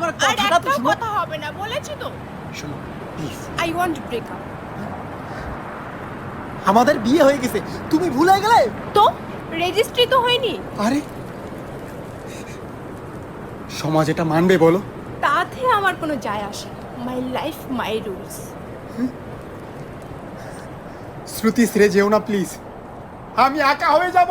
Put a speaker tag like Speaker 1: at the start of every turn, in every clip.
Speaker 1: আমার কথাটা তো শুনো।
Speaker 2: কথা হবে না বলেছি তো।
Speaker 1: শোনো please
Speaker 2: I want break up
Speaker 1: আমাদের বিয়ে হয়ে গেছে। তুমি ভুলে গেলে?
Speaker 2: তো? রেজিস্ট্রি তো হয়নি।
Speaker 1: আরে। সমাজ এটা মানবে বলো।
Speaker 2: তাতে আমার কোনো যায় আসে মাই লাইফ মাই রুলস
Speaker 1: শ্রুতি ছেড়ে যেও না প্লিজ আমি একা হয়ে যাব।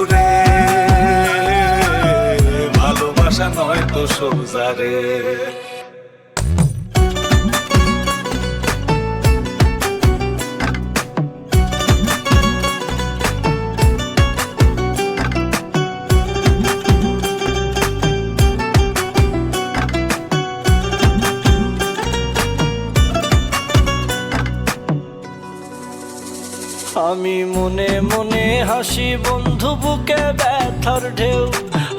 Speaker 3: সোজা
Speaker 4: আমি মনে মনে হাসি বন্ধু বুকে ব্যথার ঢেউ।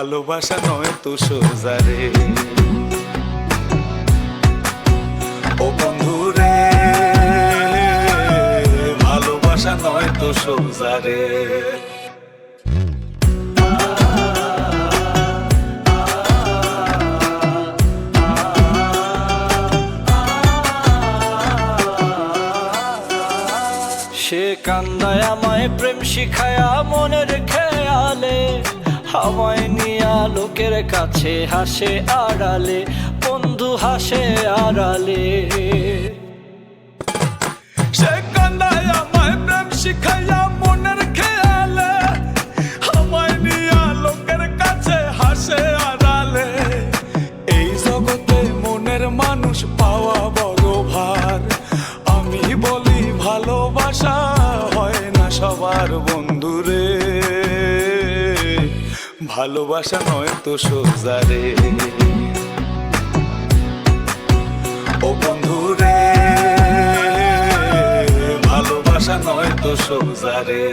Speaker 3: ভালোবাসা নয় তো সোজা রে। ও বন্ধুরে ভালোবাসা নয় তো সোজা রে।
Speaker 4: সে কান্দায় আমায় প্রেম শিখায়া মনের খেয়ালে আমায় নিয়া লোকের কাছে হাসে আড়ালে, বন্ধু হাসে আড়ালে।
Speaker 3: আমায় শিখাইয়া মনের নিয়া লোকের কাছে হাসে আড়ালে। এই জগতে মনের মানুষ পাওয়া আমি বলি ভালোবাসা হয় না সবার বন্ধুরে। ভালোবাসা নয় তো সোজা রে। ও বন্ধু রে ভালোবাসা নয় তো সোজা রে।